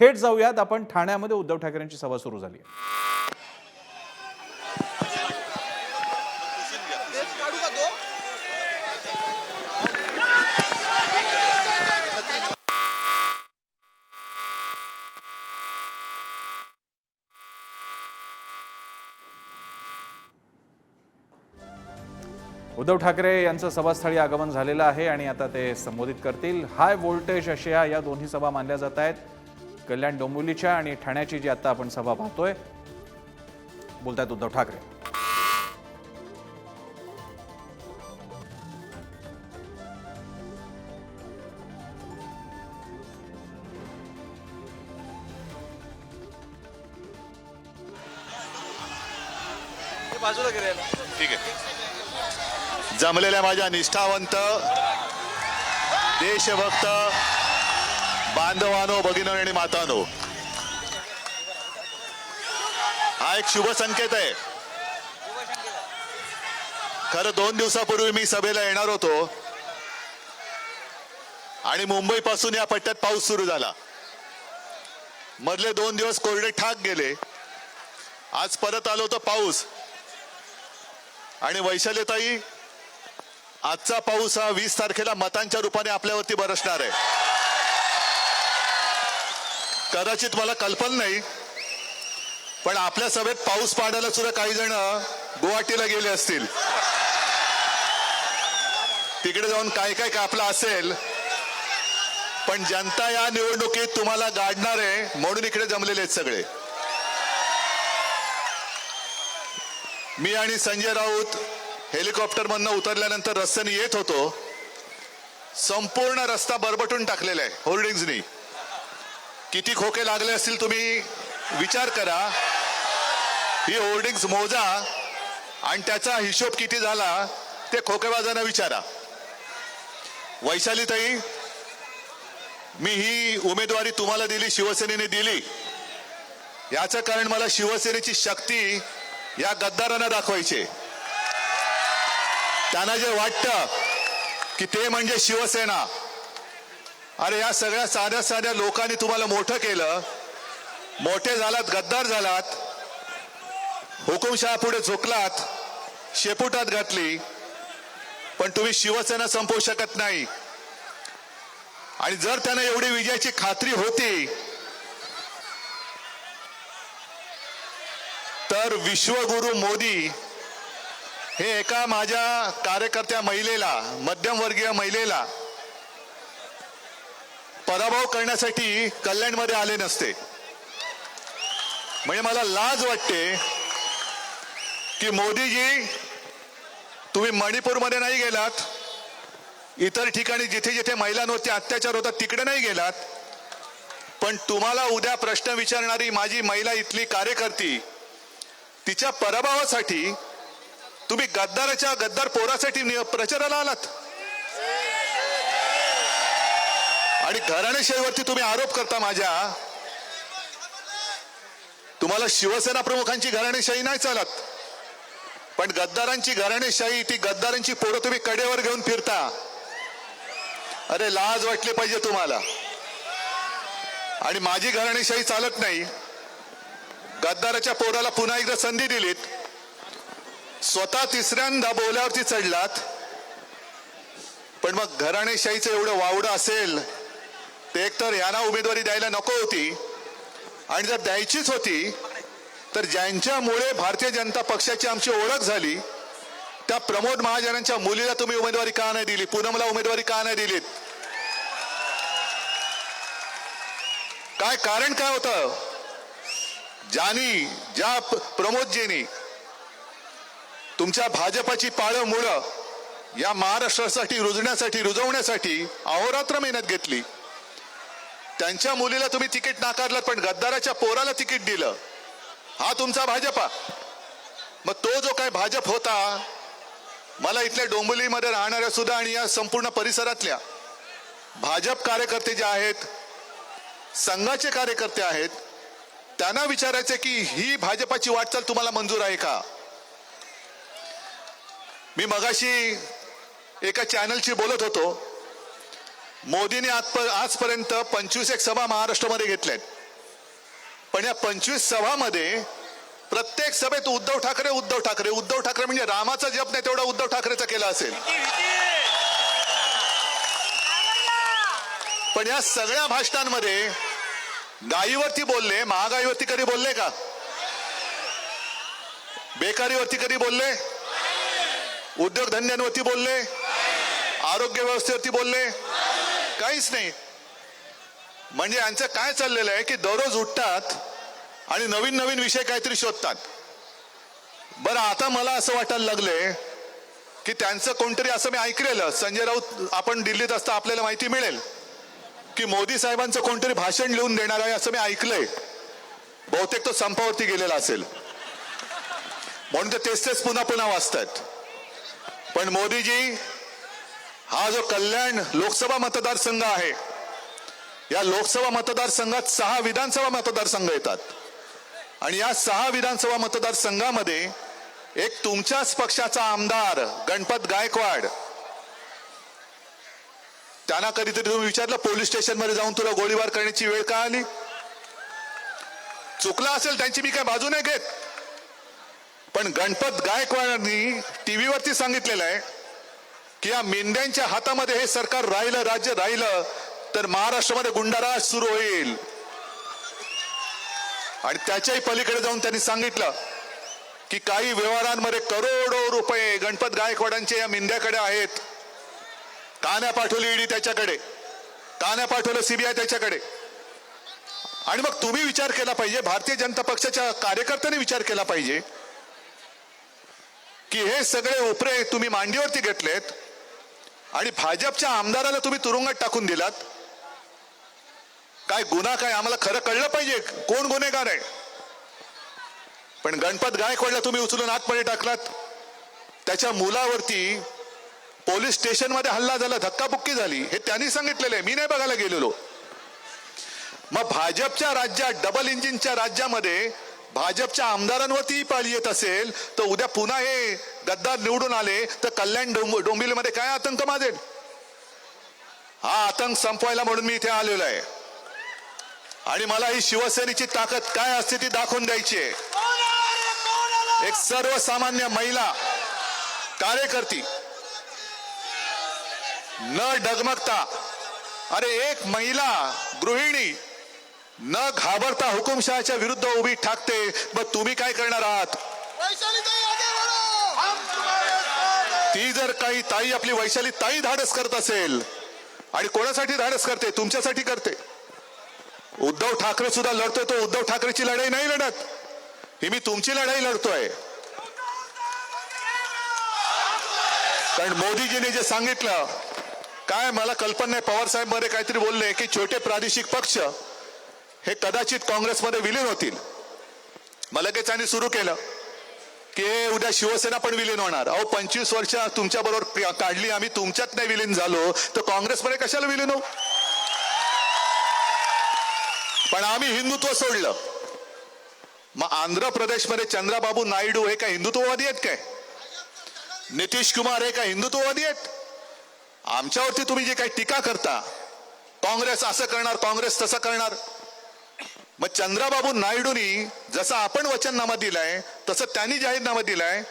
थेट जाऊयात. आपण ठाण्यामध्ये उद्धव ठाकरेंची सभा सुरू झाली उद्धव ठाकरे यांचं सभास्थळी आगमन झालेलं आहे आणि आता ते संबोधित करतील. हाय व्होल्टेज अशा या दोन्ही सभा मानल्या जात आहेत. कल्याण डोंबिवलीच्या आणि ठाण्याची जी आता आपण सभा पाहतोय. बोलतायत उद्धव ठाकरे. बाजूला ठीक आहे. जमलेल्या माझ्या निष्ठावंत देशभक्त बांधवानो भगिनो आणि मातानो. हा एक शुभ संकेत आहे. खरं दोन दिवसापूर्वी मी सभेला येणार होतो. आणि मुंबई पासून या पट्ट्यात पाऊस सुरू झाला. मधले दोन दिवस कोरडे ठाक गेले. आज परत आलो तर पाऊस. आणि वैशालीताई आजचा पाऊस हा वीस तारखेला मतांच्या रूपाने आपल्यावरती बरसणार आहे. कदाचित मला कल्पना नाही पण आपल्या सभेत पाऊस पाडायला सुद्धा काही जण गुवाहाटीला गेले असतील. तिकडे जाऊन काय काय कापलं असेल पण जनता या निवडणुकीत तुम्हाला गाडणार आहे म्हणून इकडे जमलेले आहेत सगळे. मी आणि संजय राऊत हेलिकॉप्टरमधनं उतरल्यानंतर रस्त्याने येत होतो. संपूर्ण रस्ता बरबटून टाकलेला आहे होर्डिंग्सनी किती खोके लागले असतील तुम्ही? विचार करा. ही होर्डिंग्स मोजा आणि त्याचा हिशोब किती झाला ते खोकेबाजांना विचारा. वैशालीताई मी ही उमेदवारी तुम्हाला दिली शिवसेनेने दिली. याचं कारण मला शिवसेनेची शक्ती या गद्दारांना दाखवायचे त्यांना जे वाटतं की ते म्हणजे शिवसेना अरे या सगळ्या साध्या साध्या लोकांनी तुम्हाला मोठं केलं. मोठे झालात गद्दार झालात. हुकुमशहा पुढे झोकलात शेपुटात घातली. पण तुम्ही शिवसेना संपवू शकत नाही. आणि जर त्यांना एवढी विजयाची खात्री होती तर विश्वगुरु मोदी हे एका माझ्या कार्यकर्त्या महिलेला मध्यमवर्गीय महिलेला पराभव करण्यासाठी कल्याणमध्ये आले नसते. म्हणजे मला लाज वाटते की मोदीजी तुम्ही मणिपूरमध्ये नाही गेलात इतर ठिकाणी जिथे जिथे महिलांवरती अत्याचार होतात तिकडे नाही गेलात. पण तुम्हाला उद्या प्रश्न विचारणारी माझी महिला इथली कार्यकर्ती तिच्या पराभवासाठी तुम्ही गद्दाराच्या गद्दार पोरासाठी प्रचाराला आलात. आणि घराणेशाहीवरती तुम्ही आरोप करता माझ्या. तुम्हाला शिवसेना प्रमुखांची घराणेशाही नाही चालत. पण गद्दारांची घराणेशाही ती गद्दारांची पोरं तुम्ही कडेवर घेऊन फिरता. अरे लाज वाटली पाहिजे तुम्हाला. आणि माझी घराणेशाही चालत नाही. गद्दाराच्या पोराला पुन्हा एकदा संधी दिलीत. स्वतः तिसऱ्यांदा बोल्यावरती चढलात. पण मग घराणेशाहीचं एवढं वावडं असेल ते एकतर यांना उमेदवारी द्यायला नको होती आणि जर द्यायचीच होती तर ज्यांच्यामुळे भारतीय जनता पक्षाची आमची ओळख झाली त्या प्रमोद महाजनांच्या मुलीला तुम्ही उमेदवारी का नाही दिली? पूनमला उमेदवारी का नाही दिलीत? काय कारण काय होतं? ज्यानी ज्या प्रमोदजींनी तुमच्या भाजपाची पाळं मुळं या महाराष्ट्रासाठी रुजण्यासाठी रुजवण्यासाठी अहोरात्र मेहनत घेतली. त्यांच्या मुलीला तुम्ही तिकीट नाकारलं पण गद्दाराच्या पोराला तिकीट दिलं. हा तुमचा भाजपा. मग तो जो काय भाजप होता मला इथल्या डोंबिवलीमध्ये राहणाऱ्या सुद्धा आणि या संपूर्ण परिसरातल्या भाजप कार्यकर्ते जे आहेत संघाचे कार्यकर्ते आहेत त्यांना विचारायचे की ही भाजपाची वाटचाल तुम्हाला मंजूर आहे का? मी मगाशी एका चॅनलशी बोलत होतो. मोदीने आज आजपर्यंत पंचवीस एक सभा महाराष्ट्रामध्ये घेतल्यात. पण या पंचवीस सभामध्ये प्रत्येक सभेत उद्धव ठाकरे उद्धव ठाकरे. उद्धव ठाकरे म्हणजे रामाचा जप नाही तेवढा उद्धव ठाकरेचा केला असेल. पण या सगळ्या भाषणांमध्ये गायीवरती बोलले महागाईवरती कधी बोलले का? बेकारीवरती कधी बोलले? उद्योगधंद्यांवरती बोलले? आरोग्य व्यवस्थेवरती बोलले? काहीच नाही. म्हणजे यांचं काय चाललेलं आहे की दररोज उठतात आणि नवीन नवीन विषय काहीतरी शोधतात. बरं आता मला असं वाटायला लागलंय की त्यांचं कोणतरी असं मी ऐकलेलं संजय राऊत आपण दिल्लीत असता आपल्याला माहिती मिळेल की मोदी साहेबांचं कोणतरी भाषण लिहून देणार आहे असं मी ऐकलंय. बहुतेक तो संपावरती गेलेला असेल. म्हणून ते तेच तेच पुन्हा पुन्हा वाचतात पण मोदीजी हा जो कल्याण लोकसभा मतदारसंघ आहे या लोकसभा मतदारसंघात सहा विधानसभा मतदारसंघ येतात. आणि या सहा विधानसभा मतदारसंघामध्ये एक तुमच्याच पक्षाचा आमदार गणपत गायकवाड. त्यांना कधीतरी तुम्ही विचारलं पोलीस स्टेशनमध्ये जाऊन तुला गोळीबार करण्याची वेळ का आली? चुकला असेल त्यांची मी काय बाजू नाही घेत. पण गणपत गायकवाडांनी टीव्हीवरती सांगितलेलं आहे की या मेंढ्यांच्या हातामध्ये हे सरकार राहिलं राज्य राहिलं तर महाराष्ट्रामध्ये गुंडाराज सुरू होईल. आणि त्याच्याही पलीकडे जाऊन त्यांनी सांगितलं की काही व्यवहारांमध्ये करोडो रुपये गणपत गायकवाडांचे या मेंढ्याकडे आहेत. कान्या पाठवली ईडी त्याच्याकडे. कान्या पाठवलं सीबीआय त्याच्याकडे. आणि मग तुम्ही विचार केला पाहिजे भारतीय जनता पक्षाच्या कार्यकर्त्यांनी विचार केला पाहिजे की हे सगळे उपरे तुम्ही मांडीवरती घेतलेत आणि भाजपच्या आमदाराला तुम्ही तुरुंगात टाकून दिलात? काय गुन्हा काय आम्हाला खरं कळलं पाहिजे? कोण गुन्हेगार आहे? पण गणपत गायकवाडला तुम्ही उचलून आतमध्ये टाकलात. त्याच्या मुलावरती पोलीस स्टेशनमध्ये हल्ला झाला धक्काबुक्की झाली. हे त्यांनी सांगितलेलं आहे. मी नाही बघायला गेलेलो. मग भाजपच्या राज्यात डबल इंजिनच्या राज्यामध्ये भाजपच्या आमदारांवरती पाळी येत असेल तर उद्या पुन्हा हे गद्दार निवडून आले तर कल्याण डोंब डोंबिवलीमध्ये काय आतंक माजेल? हा आतंक संपवायला म्हणून मी इथे आलेलो आहे. आणि मला ही शिवसेनेची ताकद काय असते ती दाखवून द्यायची आहे. एक सर्वसामान्य महिला कार्यकर्ती न डगमगता अरे एक महिला गृहिणी न घाबरता हुकुमशहाच्या विरुद्ध उभी ठाकते. मग तुम्ही काय करणार आहात? ती जर काही ताई आपली वैशाली ताई धाडस करत असेल आणि कोणासाठी धाडस करते? तुमच्यासाठी करते. उद्धव ठाकरे सुद्धा लढतोय तो उद्धव ठाकरेची लढाई नाही लढत. ही मी तुमची लढाई लढतोय. कारण मोदीजीने जे सांगितलं काय मला कल्पना नाही पवार साहेबमध्ये काहीतरी बोलले की छोटे प्रादेशिक पक्ष हे कदाचित काँग्रेसमध्ये विलीन होतील. मग लगेच त्यांनी सुरू केलं. की हे उद्या शिवसेना पण विलीन होणार. अहो पंचवीस वर्ष तुमच्या बरोबर काढली आम्ही तुमच्यात नाही विलीन झालो तर काँग्रेसमध्ये कशाला विलीन होऊ? पण आम्ही हिंदुत्व सोडलं. मग आंध्र प्रदेशमध्ये चंद्राबाबू नायडू हे काय हिंदुत्ववादी आहेत काय? नितीश कुमार हे काय हिंदुत्ववादी आहेत? आमच्यावरती तुम्ही जे काही टीका करता काँग्रेस असं करणार काँग्रेस तसं करणार मग चंद्राबाबू नायडूनी जसं आपण वचननामा दिलाय तसं त्यांनी जाहीरनामा दिलाय.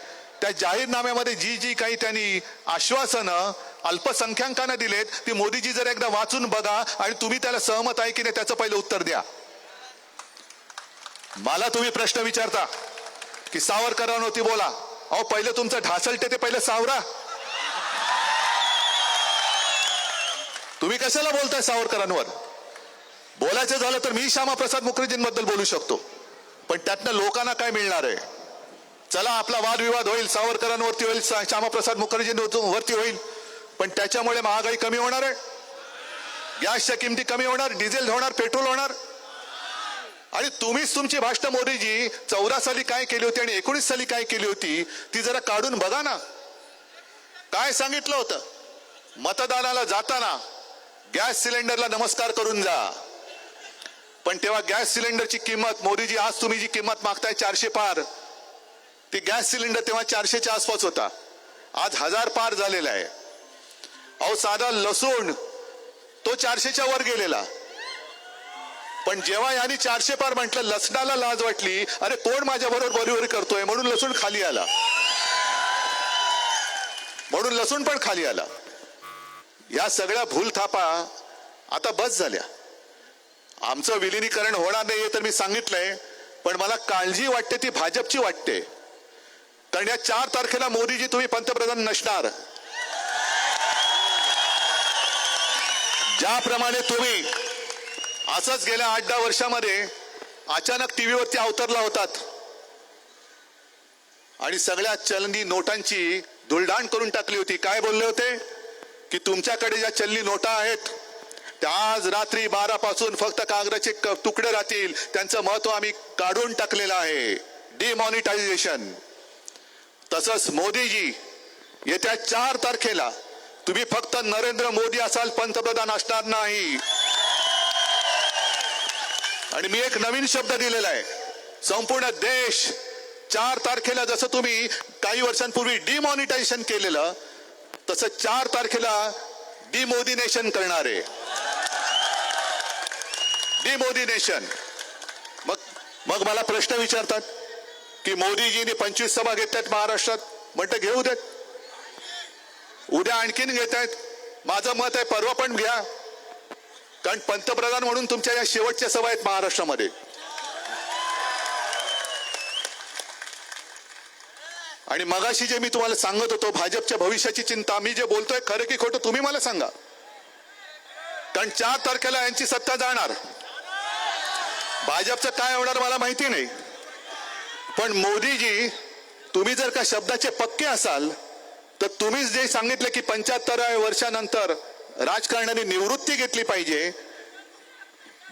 त्या जाहीरनाम्यामध्ये जी जी काही त्यांनी आश्वासनं अल्पसंख्याकांना दिलेत ती मोदीजी जर एकदा वाचून बघा आणि तुम्ही त्याला सहमत आहे की नाही त्याचं पहिलं उत्तर द्या. मला तुम्ही प्रश्न विचारता की सावरकरांवरती बोला अहो पहिलं तुमचं ढासळते ते पहिलं सावरा. तुम्ही कशाला बोलताय सावरकरांवर? बोलायचं झालं तर मी श्यामाप्रसाद मुखर्जींबद्दल बोलू शकतो. पण त्यातनं लोकांना काय मिळणार आहे? चला आपला वादविवाद होईल सावरकरांवरती होईल श्यामाप्रसाद मुखर्जींवरती होईल. पण त्याच्यामुळे महागाई कमी होणार आहे. गॅसच्या किमती कमी होणार डिझेल होणार पेट्रोल होणार. आणि तुम्हीच तुमची भाषण मोदीजी चौदा साली काय केली होती आणि एकोणीस साली काय केली होती ती जरा काढून बघा ना. काय सांगितलं होतं? मतदानाला जाताना गॅस सिलेंडरला नमस्कार करून जा. पण तेव्हा गॅस सिलेंडरची किंमत मोदीजी आज तुम्ही जी किंमत मागताय चारशे पार ती गॅस सिलेंडर तेव्हा चारशेच्या आसपास होता. आज हजार पार झालेला आहे. अहो साधा लसूण तो चारशेच्या वर गेलेला. पण जेव्हा यांनी चारशे पार म्हटलं लसणाला लाज वाटली अरे कोण माझ्या बरोबर बरोबर करतोय? म्हणून लसूण खाली आला. म्हणून लसूण पण खाली आला. या सगळ्या भूलथापा आता बस झाल्या. आमचं विलिनीकरण होणार नाहीये तर मी सांगितलंय पण मला काळजी वाटते ती भाजपची वाटते. कारण या चार तारखेला मोदीजी तुम्ही पंतप्रधान नसणार. ज्याप्रमाणे तुम्ही असंच गेल्या आठ दहा वर्षामध्ये अचानक टीव्हीवरती अवतरला होतात. आणि सगळ्या चलनी नोटांची धुळडाण करून टाकली होती. काय बोलले होते? की तुमच्याकडे ज्या चलनी नोटा आहेत त्या आज रात्री बारा पासून फक्त कागदाचे क- तुकडे राहतील. त्यांचं महत्त्व आम्ही काढून टाकलेलं आहे. डिमॉनिटायझेशन तसंच मोदीजी येत्या चार तारखेला तुम्ही फक्त नरेंद्र मोदी असाल पंतप्रधान असणार नाही. आणि मी एक नवीन शब्द दिलेला आहे. संपूर्ण देश चार तारखेला जसं तुम्ही काही वर्षांपूर्वी डिमॉनिटायझेशन केलेलं तसं चार तारखेला डिमोदिनेशन करणार. आहे डिमोदिनेशन मग मग मला प्रश्न विचारतात की मोदीजींनी पंचवीस सभा घेतल्यात महाराष्ट्रात म्हणतं घेऊ देत. उद्या आणखीन घेत आहेत माझं मत आहे परवा पण घ्या. कारण पंतप्रधान म्हणून तुमच्या या शेवटच्या सभा आहेत महाराष्ट्रामध्ये. आणि मगाशी जे मी तुम्हाला सांगत होतो भाजपच्या भविष्याची चिंता मी जे बोलतोय खरं की खोटं तुम्ही मला सांगा. कारण चार तारखेला यांची सत्ता जाणार. भाजपचं काय होणार मला माहिती नाही. पण मोदीजी तुम्ही जर का शब्दाचे पक्के असाल तर तुम्हीच जे सांगितलं की पंच्याहत्तराव्या वर्षानंतर राजकारणाने निवृत्ती घेतली पाहिजे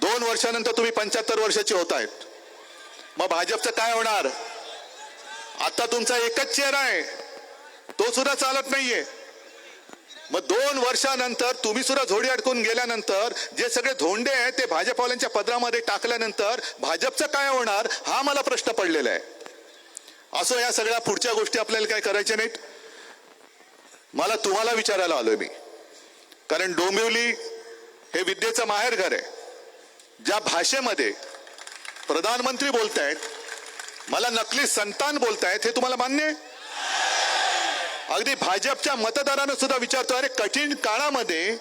दोन वर्षानंतर तुम्ही पंच्याहत्तर वर्षाचे होत आहेत मग भाजपचं काय होणार? आता तुमचा एकच चेहरा आहे. तो सुद्धा चालत नाहीये. मग दोन वर्षानंतर तुम्ही सुद्धा झोडी अडकून गेल्यानंतर जे सगळे धोंडे आहेत ते भाजपवाल्यांच्या पदरामध्ये टाकल्यानंतर भाजपचं काय होणार हा मला प्रश्न पडलेला आहे. असो या सगळ्या पुढच्या गोष्टी आपल्याला काय करायच्या नाहीत? मला तुम्हाला विचारायला आलोय मी. कारण डोंबिवली हे विद्येचं माहेर घर आहे. ज्या भाषेमध्ये प्रधानमंत्री बोलतायत मला नकली संतान बोलतायत हे तुम्हाला मान्य आहे? अगदी भाजपच्या मतदारांना सुद्धा विचारतो अरे कठीण काळामध्ये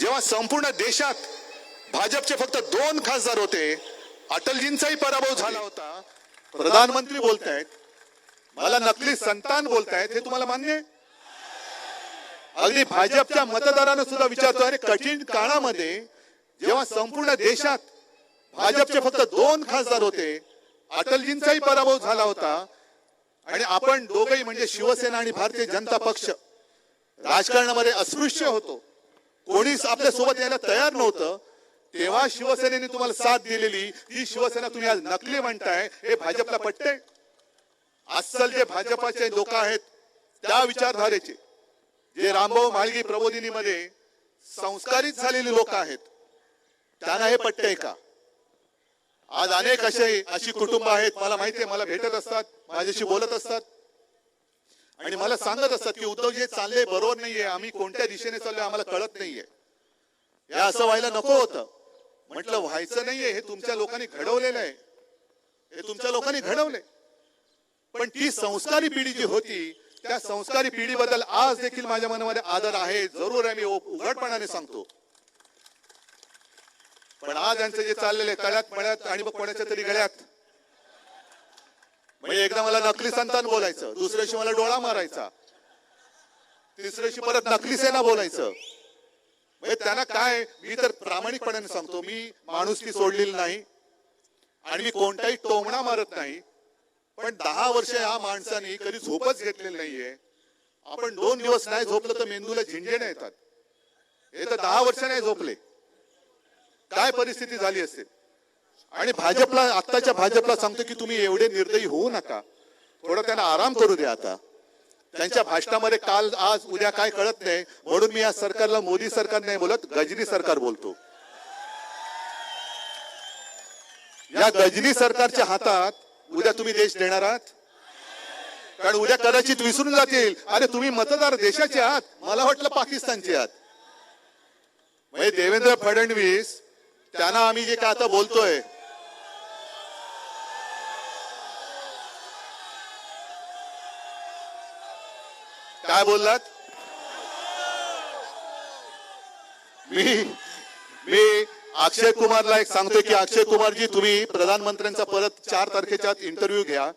जेव्हा संपूर्ण देशात भाजपचे फक्त दोन खासदार होते अटलजींचाही पराभव झाला होता. प्रधानमंत्री बोलतायत. मला नकली संतान बोलतायत हे तुम्हाला मान्य आहे? अगदी भाजपच्या मतदारांना सुद्धा विचारतो अरे कठीण काळामध्ये जेव्हा संपूर्ण देशात भाजपचे फक्त दोन खासदार होते अटलजींचाही पराभव झाला होता. आणि आपण दोघही म्हणजे शिवसेना आणि भारतीय जनता पक्ष राजकारणामध्ये अस्पृश्य होतो. कोणीच आपल्यासोबत यायला तयार नव्हतं. तेव्हा शिवसेनेने तुम्हाला साथ दिलेली ती शिवसेना तुम्ही आज नकली म्हणताय हे भाजपला पटते अस्सल जे भाजपाचे लोक आहेत त्या विचारधारेचे जे रामभाऊ म्हाळगी प्रबोधिनीमध्ये संस्कारित झालेली लोक आहेत त्यांना हे पटतंय का? आज अनेक असे अशी कुटुंब आहेत मला माहिती आहे मला भेटत असतात माझ्याशी बोलत असतात. आणि मला सांगत असतात की उद्धव जे चालले बरोबर नाहीये आम्ही कोणत्या दिशेने चाललोय आम्हाला कळत नाहीये. हे असं व्हायला नको होतं. म्हटलं व्हायचं नाहीये हे तुमच्या लोकांनी घडवलेलं आहे. हे तुमच्या लोकांनी घडवले पण ती संस्कारी पिढी जी होती त्या संस्कारी पिढीबद्दल आज देखील माझ्या मनामध्ये आदर आहे. जरूर आहे मी उघडपणाने सांगतो. पण आज यांचं जे चाललेले तळ्यात मळ्यात आणि मग कोणाच्या तरी गळ्यात. म्हणजे एकदा मला नकली संतान बोलायचं दुसऱ्याशी मला डोळा मारायचा तिसऱ्याशी परत नकली सेना बोलायचं. म्हणजे त्यांना काय मी तर प्रामाणिकपणाने सांगतो मी माणुसकी सोडलेली नाही आणि मी कोणताही टोमणा मारत नाही. पण दहा वर्ष या माणसाने कधी झोपच घेतलेली नाहीये. आपण दोन दिवस नाही झोपलं तर मेंदूला झिंजेने येतात. हे तर दहा वर्ष नाही झोपले. काय परिस्थिती झाली असेल? आणि भाजपला आत्ताच्या भाजपला सांगतो की तुम्ही एवढे निर्दयी होऊ नका. थोडं त्यांना आराम करू द्या आता. त्यांच्या भाषणामध्ये काल आज उद्या काय कळत नाही. म्हणून मी या सरकारला मोदी सरकार नाही बोलत गजनी सरकार बोलतो. या गजनी सरकारच्या हातात उद्या तुम्ही देश देणार आहात? कारण उद्या कदाचित विसरून जातील. अरे तुम्ही मतदार देशाचे आहात. मला वाटलं पाकिस्तानचे आहात. म्हणजे देवेंद्र फडणवीस त्यांना आम्ही जे काय आता बोलतोय काय बोललात? मी मी अक्षय कुमारला एक सांगतोय की अक्षय कुमारजी तुम्ही प्रधानमंत्र्यांचा परत चार तारखेच्या आत इंटरव्ह्यू घ्या.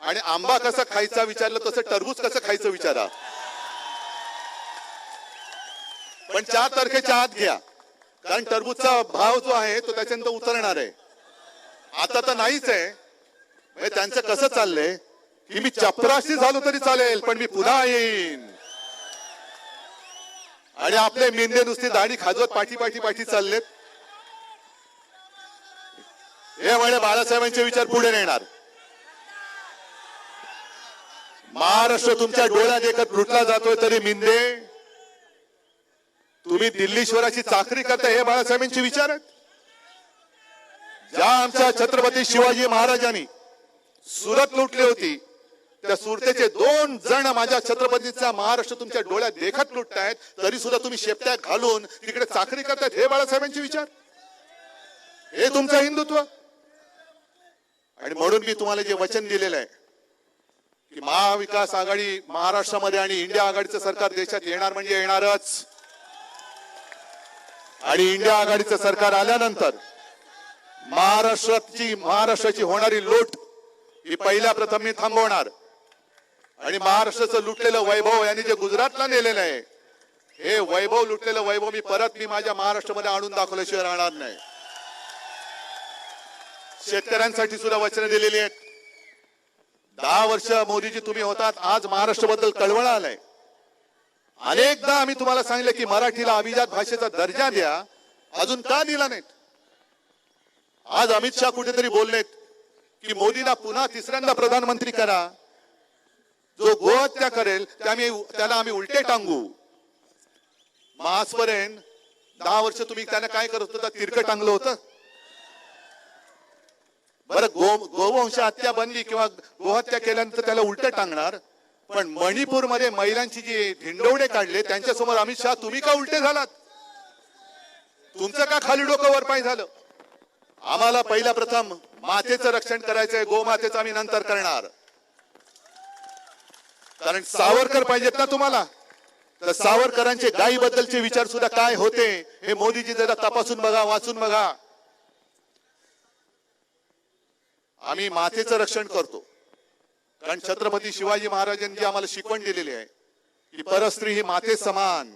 आणि आंबा कसा खायचा विचारलं तसं टरबूज कसं खायचं विचारा. पण चार तारखेच्या आत घ्या. कारण टरबूजचा भाव जो आहे तो त्याच्यानंतर उतरणार आहे. आता तर नाहीच आहे. म्हणजे त्यांचं कसं चाललंय? की मी चपराशी झालो तरी चालेल पण मी पुन्हा येईन. आणि आपले मेंदे नुसते दाढी खाजवत पाठी पाठी पाठी चाललेत. हे म्हणे बाळासाहेबांचे विचार पुढे नेणार. महाराष्ट्र तुमच्या डोळ्यात एकत लुटला जातोय तरी मिंदे तुम्ही दिल्लीश्वराची चाकरी करता हे बाळासाहेबांचे विचार आहेत? ज्या आमच्या छत्रपती शिवाजी महाराजांनी सुरत लुटली होती त्या सुरतेचे दोन जण माझ्या छत्रपतीचा महाराष्ट्र तुमच्या डोळ्यात देखत लुटतायत तरी सुद्धा तुम्ही शेपट्या घालून तिकडे चाकरी करतायत हे बाळासाहेबांचे विचार? हे तुमचं हिंदुत्व? आणि म्हणून मी तुम्हाला जे वचन दिलेलं आहे की महाविकास आघाडी महाराष्ट्रामध्ये आणि इंडिया आघाडीचं सरकार देशात येणार म्हणजे येणारच. आणि इंडिया आघाडीचं सरकार आल्यानंतर महाराष्ट्राची महाराष्ट्राची होणारी लूट ही पहिल्या प्रथम मी थांबवणार. आणि महाराष्ट्राचं लुटलेलं वैभव यांनी जे गुजरातला नेलेलं आहे हे वैभव लुटलेलं वैभव मी परत मी माझ्या महाराष्ट्रामध्ये आणून दाखवल्याशिवाय राहणार नाही. शेतकऱ्यांसाठी सुद्धा वचनं दिलेली आहेत. दहा वर्ष मोदीजी तुम्ही होतात आज महाराष्ट्राबद्दल कळवळ आलंय. अनेकदा आम्ही तुम्हाला सांगितलं की मराठीला अभिजात भाषेचा दर्जा द्या अजून का दिला नाहीत? आज अमित शहा कुठेतरी बोललेत की मोदीला पुन्हा तिसऱ्यांदा प्रधानमंत्री करा. जो गोहत्या करेल त्या आम्ही त्याला आम्ही उलटे टांगू. मग आजपर्यंत दहा वर्ष तुम्ही त्याने काय करत होता तिरकं टांगलं होतं? बरं गो गोवंश हत्या बनली किंवा गोहत्या केल्यानंतर त्याला उलट टांगणार? पण मणिपूरमध्ये महिलांची जी धिंडवडे काढले त्यांच्यासमोर अमित शहा तुम्ही का उलटे झालात? तुमचं का खाली डोकं वर पाय झालं? आम्हाला पहिल्या प्रथम मातेचं रक्षण करायचंय गोमातेचं आम्ही नंतर करणार. कारण सावरकर पाहिजेत ना तुम्हाला? तर सावरकरांचे गायीबद्दलचे विचार सुद्धा काय होते हे मोदीजी जरा तपासून बघा वाचून बघा. आम्ही मातेचं रक्षण करतो. कारण छत्रपती शिवाजी महाराजांनी आम्हाला शिकवण दिलेली आहे की परस्त्री ही माते समान.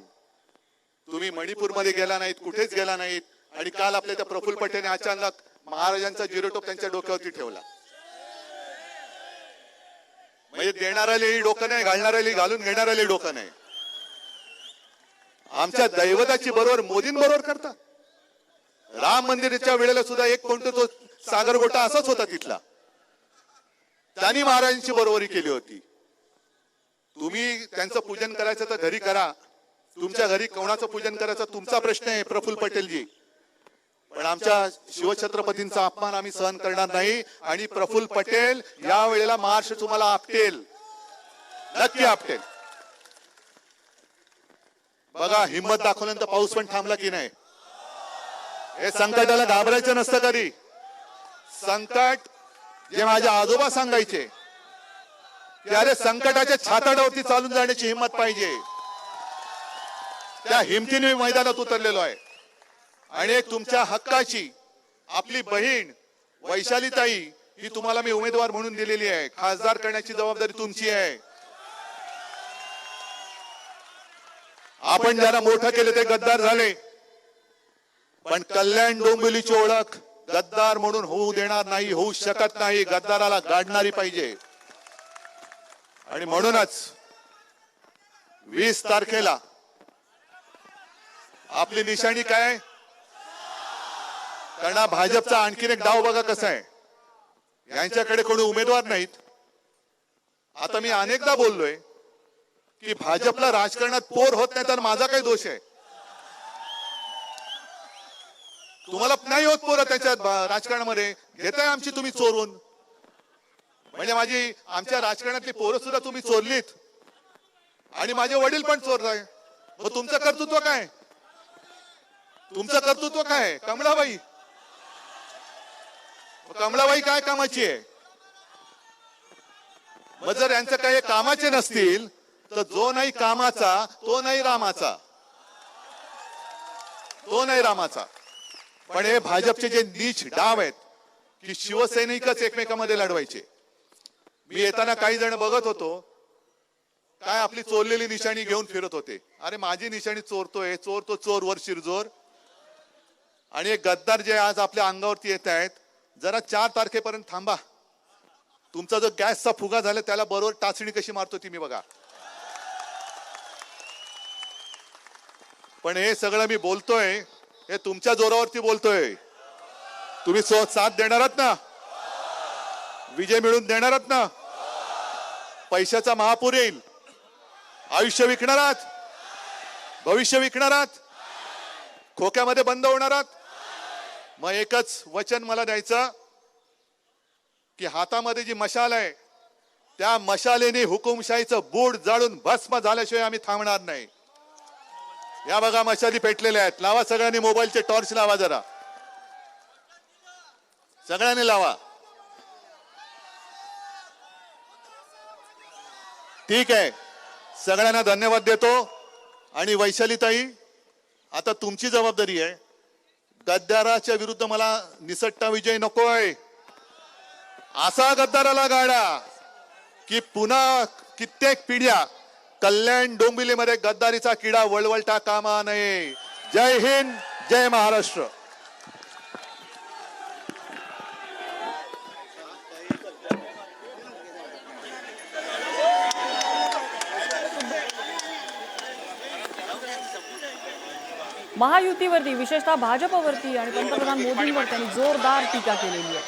तुम्ही मणिपूरमध्ये गेला नाहीत कुठेच गेला नाहीत आणि काल आपल्या त्या प्रफुल्ल पटेलने अचानक महाराजांचा जिरोटोप त्यांच्या डोक्यावरती ठेवला. म्हणजे देणाऱ्यालाही डोकं नाही घालणाऱ्याला घालून घेणाऱ्याला डोकं नाही. आमच्या दैवताची बरोबर मोदींबरोबर करता राम मंदिराच्या वेळेला सुद्धा एक कोणतो तो सागर गोटा असाच होता तिथला. त्यांनी महाराजांची बरोबरी केली होती. तुम्ही त्यांचं पूजन करायचं तर घरी करा. तुमच्या घरी कोणाचं पूजन करायचं तुमचा प्रश्न आहे प्रफुल्ल पटेलजी. पण आमच्या शिवछत्रपतींचा अपमान आम्ही सहन करणार नाही आणि प्रफुल्ल पटेल या वेळेला महाराष्ट्र तुम्हाला आपटेल. नक्की आपटेल. बघा हिंमत दाखवल्यानंतर पाऊस पण थांबला की नाही? हे संकटाला घाबरायचं नसतं कधी. संकट जे माझे आजोबा सांगायचे की अरे संकटाच्या छाताडावरती चालून जाण्याची हिंमत पाहिजे. त्या हिमतीने मी मैदानात उतरलेलो आहे. आणि एक तुमच्या हक्काची आपली बहीण वैशालीताई ही तुम्हाला मी उमेदवार म्हणून दिलेली आहे. खासदार करण्याची जबाबदारी तुमची आहे. आपण ज्याला मोठं केले ते गद्दार झाले. पण कल्याण डोंबिवलीची ओळख गद्दार म्हणून होऊ देणार नाही होऊ शकत नाही गद्दाराला गाडणारी पाहिजे. आणि म्हणूनच वीस तारखेला आपली निशाणी काय? कारण भाजपचा आणखीन एक डाव बघा कसा आहे. यांच्याकडे कोणी उमेदवार नाहीत. आता मी अनेकदा बोललोय की भाजपला राजकारणात पोर होत नाही तर माझा काही दोष आहे. तुम्हाला नाही होत पोरं त्याच्यात राजकारणामध्ये. घेताय आमची तुम्ही चोरून. म्हणजे माझी आमच्या राजकारणातली पोरं सुद्धा तुम्ही चोरलीत. आणि माझे वडील पण चोरताय. मग तुमचं कर्तृत्व काय? तुमचं कर्तृत्व काय? कमलाबाई. कमळाबाई कमळाबाई काय कामाची आहे? मग जर यांचं काही कामाचे नसतील तर जो नाही कामाचा तो नाही रामाचा. तो नाही रामाचा. पण हे भाजपचे जे नीच डाव आहेत की शिवसैनिकच एकमेकांमध्ये लढवायचे. मी येताना काही जण बघत होतो काय आपली चोरलेली निशाणी घेऊन फिरत होते. अरे माझी निशाणी चोरतोय चोर तो चोर वर शिरजोर. आणि एक गद्दार जे आज आपल्या अंगावरती येत आहेत जरा चार तारखेपर्यंत थांबा. तुमचा जो गॅसचा फुगा झाला त्याला बरोबर टाचणी कशी मारतो ती मी बघा. पण हे सगळं मी बोलतोय हे तुमच्या जोरावरती बोलतोय. तुम्ही साथ देणार आहात ना? विजय मिळून देणार आहात ना? पैशाचा महापूर येईल. आयुष्य विकणार आहात भविष्य विकणार आहात खोक्यामध्ये बंद होणार आहात मग एकच वचन मला द्यायचं की हातामध्ये जी मशाल आहे त्या मशालेने हुकुमशाहीचं बूड जाळून भस्म झाल्याशिवाय आम्ही थांबणार नाही. या बघा मशाली पेटलेल्या आहेत. लावा सगळ्यांनी मोबाईलचे टॉर्च लावा जरा. सगळ्यांनी लावा. ठीक आहे. सगळ्यांना धन्यवाद देतो. आणि वैशालीताई आता तुमची जबाबदारी आहे. गद्दाराच्या विरुद्ध मला निसट्टा विजय आहे असा गद्दाराला गाडा की पुन्हा कित्येक पिढ्या कल्याण डोंबिवलीमध्ये गद्दारीचा किडा वळवळता कामा नये. जय हिंद जय महाराष्ट्र. महायुतीवरती विशेषतः भाजपवरती आणि पंतप्रधान मोदींवर त्यांनी जोरदार टीका केलेली आहे.